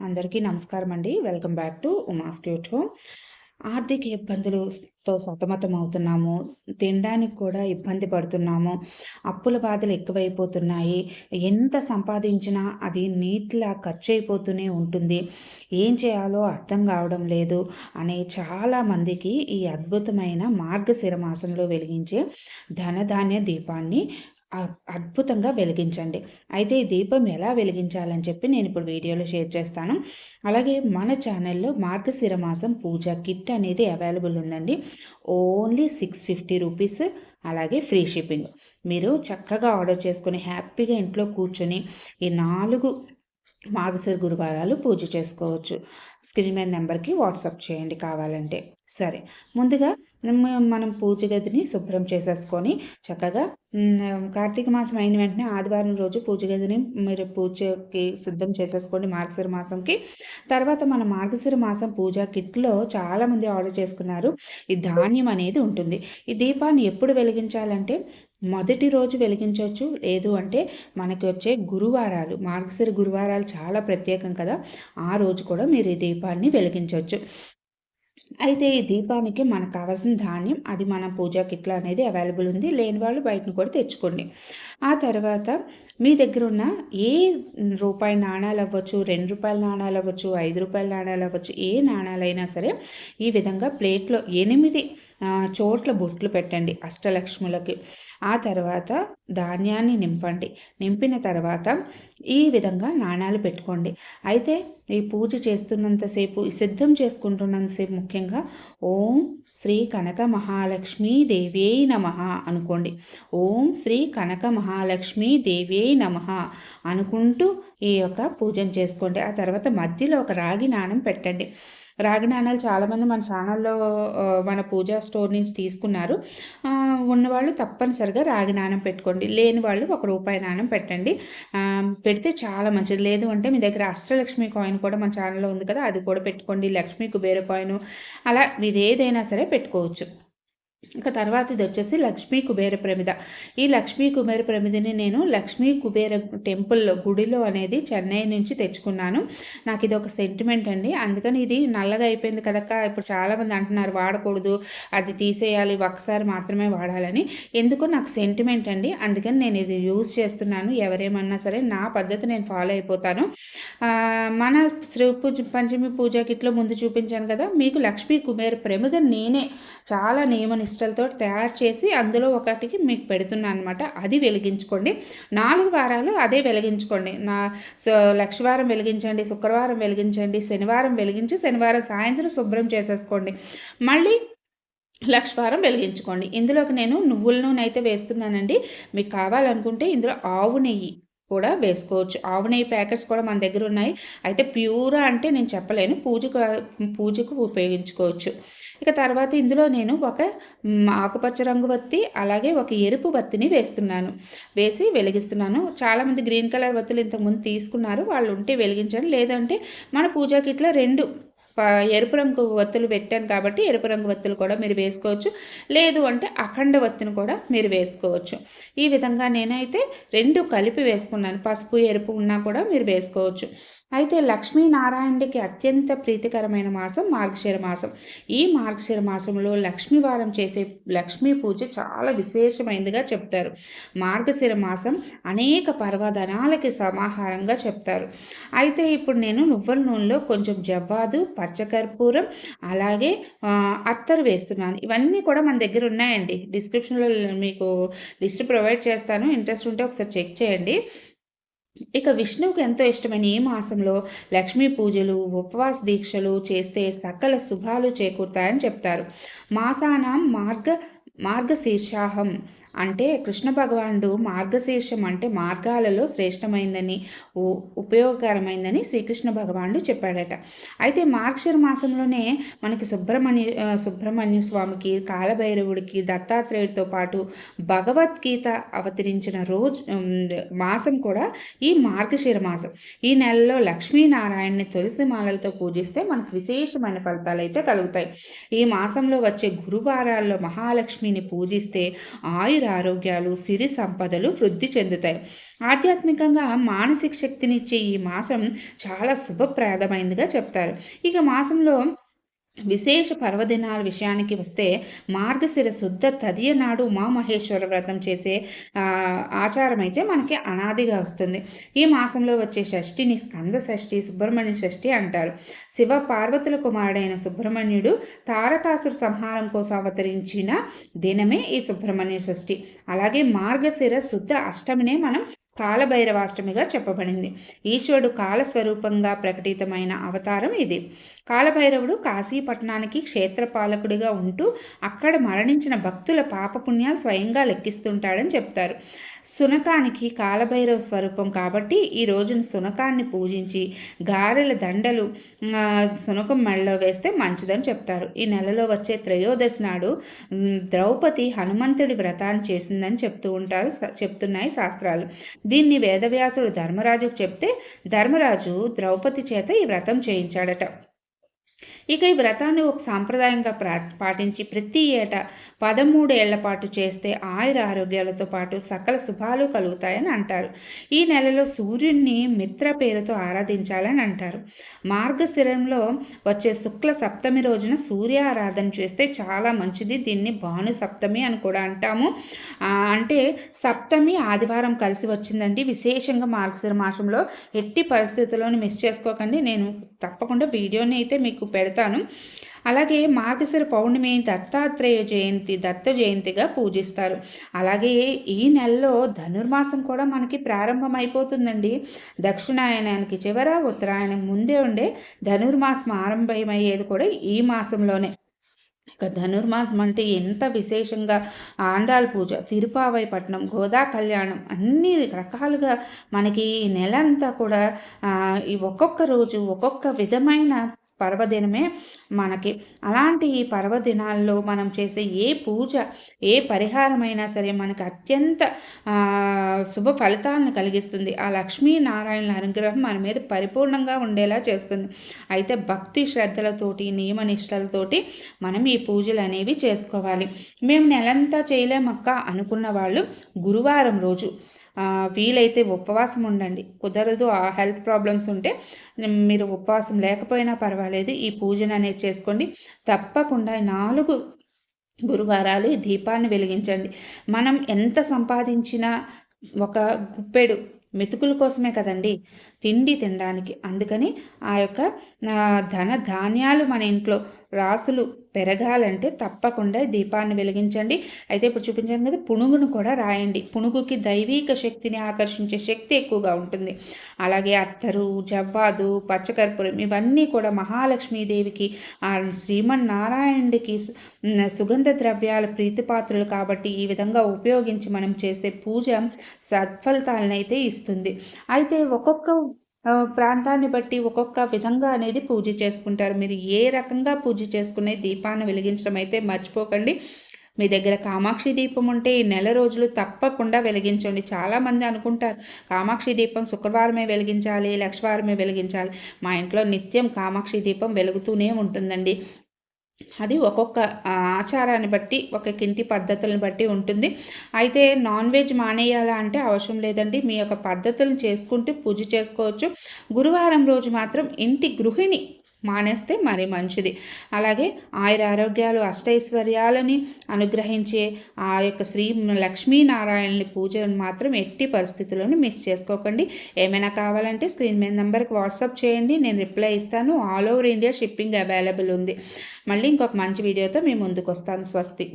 అందరికీ నమస్కారం అండి. Welcome back to Uma's cute home. ఆర్థిక ఇబ్బందులతో సతమతమవుతున్నాము తినడానికి కూడా ఇబ్బంది పడుతున్నాము. అప్పుల బాధలు ఎక్కువైపోతున్నాయి. ఎంత సంపాదించినా అది నీట్లా ఖర్చు అయిపోతూనే ఉంటుంది. ఏం చేయాలో అర్థం కావడం లేదు అనే చాలామందికి ఈ అద్భుతమైన మార్గశిర మాసంలో వెలిగించే ధనధాన్య దీపాన్ని అద్భుతంగా వెలిగించండి. అయితే ఈ దీపం ఎలా వెలిగించాలని చెప్పి నేను ఇప్పుడు వీడియోలో షేర్ చేస్తాను. అలాగే మన ఛానల్లో మార్గశిర మాసం పూజ కిట్ అనేది అవైలబుల్ ఉందండి. ఓన్లీ సిక్స్ ఫిఫ్టీ రూపీస్ అలాగే ఫ్రీ షిప్పింగ్. మీరు చక్కగా ఆర్డర్ చేసుకుని హ్యాపీగా ఇంట్లో కూర్చొని ఈ నాలుగు మాగసరి గురువారాలు పూజ చేసుకోవచ్చు. స్క్రీన్ మీద నెంబర్కి వాట్సాప్ చేయండి కావాలంటే. సరే ముందుగా మనం పూజ గదిని శుభ్రం చేసేసుకొని చక్కగా కార్తీక మాసం అయిన వెంటనే ఆదివారం రోజు పూజ గదిని మీరు పూజకి సిద్ధం చేసేసుకోండి మార్గశిర మాసంకి. తర్వాత మన మార్గశిర మాసం పూజ కిట్లో చాలామంది ఆర్డర్ చేసుకున్నారు. ఈ ధాన్యం అనేది ఉంటుంది. ఈ దీపాన్ని ఎప్పుడు వెలిగించాలంటే మొదటి రోజు వెలిగించవచ్చు. లేదు అంటే మనకి వచ్చే గురువారాలు మార్గశిర గురువారాలు చాలా ప్రత్యేకం కదా. ఆ రోజు కూడా మీరు ఈ దీపాన్ని వెలిగించవచ్చు. అయితే ఈ దీపానికి మనకు కావాల్సిన ధాన్యం అది మన పూజా కిట్లు అనేది అవైలబుల్ ఉంది. లేని వాళ్ళు బయటను కూడా తెచ్చుకోండి. ఆ తర్వాత మీ దగ్గర ఉన్న ఏ రూపాయి నాణాలు అవ్వచ్చు రెండు రూపాయల నాణాలు అవ్వచ్చు ఐదు రూపాయల నాణాలు అవ్వచ్చు ఏ నాణాలైనా సరే ఈ విధంగా ప్లేట్లో ఎనిమిది చోట్ల బొట్లు పెట్టండి అష్టలక్ష్ములకి. ఆ తర్వాత ధాన్యాన్ని నింపండి. నింపిన తర్వాత ఈ విధంగా నాణాలు పెట్టుకోండి. అయితే ఈ పూజ చేస్తున్నంతసేపు సిద్ధం చేసుకుంటున్నంతసేపు ముఖ్యంగా ఓం శ్రీ కనక మహాలక్ష్మీ దేవ్యై నమ అనుకోండి. ఓం శ్రీ కనక మహాలక్ష్మీ దేవ్యై నమ అనుకుంటూ ఈ యొక్క పూజను చేసుకోండి. ఆ తర్వాత మధ్యలో ఒక రాగి నాణం పెట్టండి. రాగి నాణాలు చాలామంది మన ఛానల్లో మన పూజా స్టోర్ నుంచి తీసుకున్నారు. ఉన్నవాళ్ళు తప్పనిసరిగా రాగి నాణం పెట్టుకోండి. లేని వాళ్ళు ఒక రూపాయి నాణం పెట్టండి. పెడితే చాలా మంచిది. లేదు అంటే మీ దగ్గర అష్టలక్ష్మి కాయిన్ కూడా మన ఛానల్లో ఉంది కదా అది కూడా పెట్టుకోండి. లక్ష్మి కుబేర కాయిన్ అలా ఇది ఏదైనా సరే పెట్టుకోవచ్చు. ఇక తర్వాత ఇది వచ్చేసి లక్ష్మీ కుబేర ప్రమిద. ఈ లక్ష్మీ కుబేర ప్రమిదని నేను లక్ష్మీ కుబేర టెంపుల్లో గుడిలో అనేది చెన్నై నుంచి తెచ్చుకున్నాను. నాకు ఇది ఒక సెంటిమెంట్ అండి. అందుకని ఇది నల్లగా అయిపోయింది కదక్క. ఇప్పుడు చాలామంది అంటున్నారు వాడకూడదు అది తీసేయాలి ఒక్కసారి మాత్రమే వాడాలని. ఎందుకో నాకు సెంటిమెంట్ అండి. అందుకని నేను ఇది యూజ్ చేస్తున్నాను. ఎవరేమన్నా సరే నా పద్ధతి నేను ఫాలో అయిపోతాను. మన శ్రీ పూజ పంచమి పూజ కిట్లో ముందు చూపించాను కదా మీకు లక్ష్మీ కుబేర ప్రమిద నేనే చాలా నియమని క్రిస్టల్తో తయారు చేసి అందులో ఒకటికి మీకు పెడుతున్నాను అనమాట అది వెలిగించుకోండి. నాలుగు వారాలు అదే వెలిగించుకోండి. నా సో లక్షవారం వెలిగించండి శుక్రవారం వెలిగించండి శనివారం వెలిగించి శనివారం సాయంత్రం శుభ్రం చేసేసుకోండి. మళ్ళీ లక్షవారం వెలిగించుకోండి. ఇందులోకి నేను నువ్వుల నూనె అయితే వేస్తున్నానండి. మీకు కావాలనుకుంటే ఇందులో ఆవు నెయ్యి కూడా వేసుకోవచ్చు. ఆవు నెయ్యి ప్యాకెట్స్ కూడా మన దగ్గర ఉన్నాయి. అయితే ప్యూరా అంటే నేను చెప్పలేను. పూజకు పూజకు ఉపయోగించుకోవచ్చు. ఇక తర్వాత ఇందులో నేను ఒక ఆకుపచ్చ రంగు వత్తి అలాగే ఒక ఎరుపు వత్తిని వేస్తున్నాను. వేసి వెలిగిస్తున్నాను. చాలామంది గ్రీన్ కలర్ వత్తులు ఇంతకుముందు తీసుకున్నారు. వాళ్ళు ఉంటే వెలిగించండి. లేదంటే మన పూజా కిట్లో రెండు ఎరుపు రంగు వత్తులు పెట్టాను కాబట్టి ఎరుపు రంగు వత్తులు కూడా మీరు వేసుకోవచ్చు. లేదు అంటే అఖండ వత్తిని కూడా మీరు వేసుకోవచ్చు. ఈ విధంగా నేనైతే రెండు కలిపి వేసుకున్నాను. పసుపు ఎరుపు ఉన్నా కూడా మీరు వేసుకోవచ్చు. అయితే లక్ష్మీనారాయణుడికి అత్యంత ప్రీతికరమైన మాసం మార్గశిర మాసం. ఈ మార్గశిర మాసంలో లక్ష్మీవారం చేసే లక్ష్మీ పూజ చాలా విశేషమైనదిగా చెప్తారు. మార్గశిర మాసం అనేక పర్వదనాలకి సమాహారంగా చెప్తారు. అయితే ఇప్పుడు నేను నువ్వుల నూనెలో కొంచెం జవ్వాదు పచ్చకర్పూరం అలాగే అత్తరు వేస్తున్నాను. ఇవన్నీ కూడా మన దగ్గర ఉన్నాయండి. డిస్క్రిప్షన్లో మీకు లిస్ట్ ప్రొవైడ్ చేస్తాను. ఇంట్రెస్ట్ ఉంటే ఒకసారి చెక్ చేయండి. ఇక విష్ణువుకు ఎంతో ఇష్టమైన ఈ మాసంలో లక్ష్మీ పూజలు ఉపవాస దీక్షలు చేస్తే సకల శుభాలు చేకూరుతాయని చెప్తారు. మాసానం మార్గ మార్గశీర్షాహం అంటే కృష్ణ భగవానుడు మార్గశీర్షం అంటే మార్గాలలో శ్రేష్టమైందని ఉపయోగకరమైందని శ్రీకృష్ణ భగవానుడు చెప్పాడట. అయితే మార్గశిర మాసంలోనే మనకి సుబ్రహ్మణ్య సుబ్రహ్మణ్య స్వామికి కాలభైరవుడికి దత్తాత్రేయుడితో పాటు భగవద్గీత అవతరించిన రోజు మాసం కూడా ఈ మార్గశిర మాసం. ఈ నెలలో లక్ష్మీనారాయణని తులసి మాలలతో పూజిస్తే మనకు విశేషమైన ఫలితాలు అయితే కలుగుతాయి. ఈ మాసంలో వచ్చే గురువారాల్లో మహాలక్ష్మిని పూజిస్తే ఆయుర ఆరోగ్యాలు సిరి సంపదలు వృద్ధి చెందుతాయి. ఆధ్యాత్మికంగా మానసిక శక్తినిచ్చే ఈ మాసం చాలా శుభప్రదమైనదిగా చెప్తారు. ఇక మాసంలో విశేష పర్వదినాల విషయానికి వస్తే మార్గశిర శుద్ధ తదియ నాడు ఉమామహేశ్వర వ్రతం చేసే ఆచారం అయితే మనకి అనాదిగా వస్తుంది. ఈ మాసంలో వచ్చే షష్ఠిని స్కంద షష్ఠి సుబ్రహ్మణ్య షష్ఠి అంటారు. శివ పార్వతుల కుమారుడైన సుబ్రహ్మణ్యుడు తారకాసుర సంహారం కోసం అవతరించిన దినమే ఈ సుబ్రహ్మణ్య షష్ఠి. అలాగే మార్గశిర శుద్ధ అష్టమినే మనం కాలభైరవాష్టమిగా చెప్పబడింది. ఈశ్వరుడు కాలస్వరూపంగా ప్రకటితమైన అవతారం ఇది. కాలభైరవుడు కాశీపట్నానికి క్షేత్రపాలకుడిగా ఉంటూ అక్కడ మరణించిన భక్తుల పాపపుణ్యాలు స్వయంగా లెక్కిస్తుంటాడని చెప్తారు. సునకానికి కాలభైరవ స్వరూపం కాబట్టి ఈ రోజున సునకాన్ని పూజించి గారెల దండలు సునకం మెడలో వేస్తే మంచిదని చెప్తారు. ఈ నెలలో వచ్చే త్రయోదశి నాడు ద్రౌపది హనుమంతుడి వ్రతాన్ని చేసిందని చెప్తూ ఉంటారు చెప్తున్నాయి శాస్త్రాలు. దీన్ని వేదవ్యాసుడు ధర్మరాజుకు చెప్తే ధర్మరాజు ద్రౌపది చేత ఈ వ్రతం చేయించాడట. ఇక ఈ వ్రతాన్ని ఒక సాంప్రదాయంగా పాటించి ప్రతి ఏటా పదమూడేళ్ళ పాటు చేస్తే ఆయుర ఆరోగ్యాలతో పాటు సకల శుభాలు కలుగుతాయని అంటారు. ఈ నెలలో సూర్యుడిని మిత్ర పేరుతో ఆరాధించాలని అంటారు. మార్గశిరంలో వచ్చే శుక్ల సప్తమి రోజున సూర్య ఆరాధన చేస్తే చాలా మంచిది. దీన్ని భాను సప్తమి అని కూడా అంటాము. అంటే సప్తమి ఆదివారం కలిసి వచ్చిందండి. విశేషంగా మార్గశిర మాసంలో ఎట్టి పరిస్థితుల్లోనూ మిస్ చేసుకోకండి. నేను తప్పకుండా వీడియోని అయితే మీకు పెడతాను. అలాగే మార్గశిర పౌర్ణమి దత్తాత్రేయ జయంతి దత్త జయంతిగా పూజిస్తారు. అలాగే ఈ నెలలో ధనుర్మాసం కూడా మనకి ప్రారంభమైపోతుందండి. దక్షిణాయనానికి చివర ఉత్తరాయణం ముందే ఉండే ధనుర్మాసం ఆరంభమయ్యేది కూడా ఈ మాసంలోనే. ఇక ధనుర్మాసం అంటే ఎంత విశేషంగా ఆండాల్ పూజ తిరుపావైపట్నం గోదా కళ్యాణం అన్ని రకాలుగా మనకి నెల అంతా కూడా ఈ ఒక్కొక్క రోజు ఒక్కొక్క విధమైన పర్వదినమే మనకి. అలాంటి ఈ పర్వదినాల్లో మనం చేసే ఏ పూజ ఏ పరిహారమైనా సరే మనకి అత్యంత శుభ ఫలితాలను కలిగిస్తుంది. ఆ లక్ష్మీనారాయణ అనుగ్రహం మన మీద పరిపూర్ణంగా ఉండేలా చేస్తుంది. అయితే భక్తి శ్రద్ధలతోటి నియమ నిష్టలతోటి మనం ఈ పూజలు అనేవి చేసుకోవాలి. మేము నెలంతా చేయలేమక్క అనుకున్న వాళ్ళు గురువారం రోజు వీలైతే ఉపవాసం ఉండండి. కుదరదు ఆ హెల్త్ ప్రాబ్లమ్స్ ఉంటే మీరు ఉపవాసం లేకపోయినా పర్వాలేదు. ఈ పూజను అనేది చేసుకోండి. తప్పకుండా నాలుగు గురువారాలు ఈ దీపాన్ని వెలిగించండి. మనం ఎంత సంపాదించినా ఒక గుప్పెడు మెతుకుల కోసమే కదండి. తిండి తినడానికి. అందుకని ఆ యొక్క ధన ధాన్యాలు మన ఇంట్లో రాసులు పెరగాలంటే తప్పకుండా దీపాన్ని వెలిగించండి. అయితే ఇప్పుడు చూపించాను కదా పునుగును కూడా రాయండి. పునుగుకి దైవీక శక్తిని ఆకర్షించే శక్తి ఎక్కువగా ఉంటుంది. అలాగే అత్తరు జవ్వాదు పచ్చకర్పూరం ఇవన్నీ కూడా మహాలక్ష్మీదేవికి ఆ శ్రీమన్నారాయణుడికి సుగంధ ద్రవ్యాల ప్రీతిపాత్రులు కాబట్టి ఈ విధంగా ఉపయోగించి మనం చేసే పూజ సత్ఫలితాలనైతే ఇస్తుంది. అయితే ఒక్కొక్క ప్రాంతాన్ని బట్టి ఒక్కొక్క విధంగా అనేది పూజ చేసుకుంటారు. మీరు ఏ రకంగా పూజ చేసుకునే దీపాన్ని వెలిగించడం అయితే మర్చిపోకండి. మీ దగ్గర కామాక్షి దీపం ఉంటే ఈ నెల రోజులు తప్పకుండా వెలిగించండి. చాలామంది అనుకుంటారు కామాక్షి దీపం శుక్రవారమే వెలిగించాలి లక్షవారమే వెలిగించాలి. మా ఇంట్లో నిత్యం కామాక్షి దీపం వెలుగుతూనే ఉంటుందండి. అది ఒక్కొక్క ఆచారాన్ని బట్టి ఒక ఇంటి పద్ధతులను బట్టి ఉంటుంది. అయితే నాన్ వెజ్ మానేయాలా అంటే అవసరం లేదండి. మీ యొక్క పద్ధతులను చేసుకుంటూ పూజ చేసుకోవచ్చు. గురువారం రోజు మాత్రం ఇంటి గృహిణి మానేస్తే మరి మంచిది. అలాగే ఆయుర ఆరోగ్యాలు అష్టైశ్వర్యాలని అనుగ్రహించే ఆ యొక్క శ్రీ లక్ష్మీనారాయణని పూజను మాత్రం ఎట్టి పరిస్థితుల్లోనూ మిస్ చేసుకోకండి. ఏమైనా కావాలంటే స్క్రీన్ మీద నెంబర్కి వాట్సాప్ చేయండి. నేను రిప్లై ఇస్తాను. All over India shipping available ఉంది. మళ్ళీ ఇంకొక మంచి వీడియోతో మేము ముందుకు వస్తాను. స్వస్తి.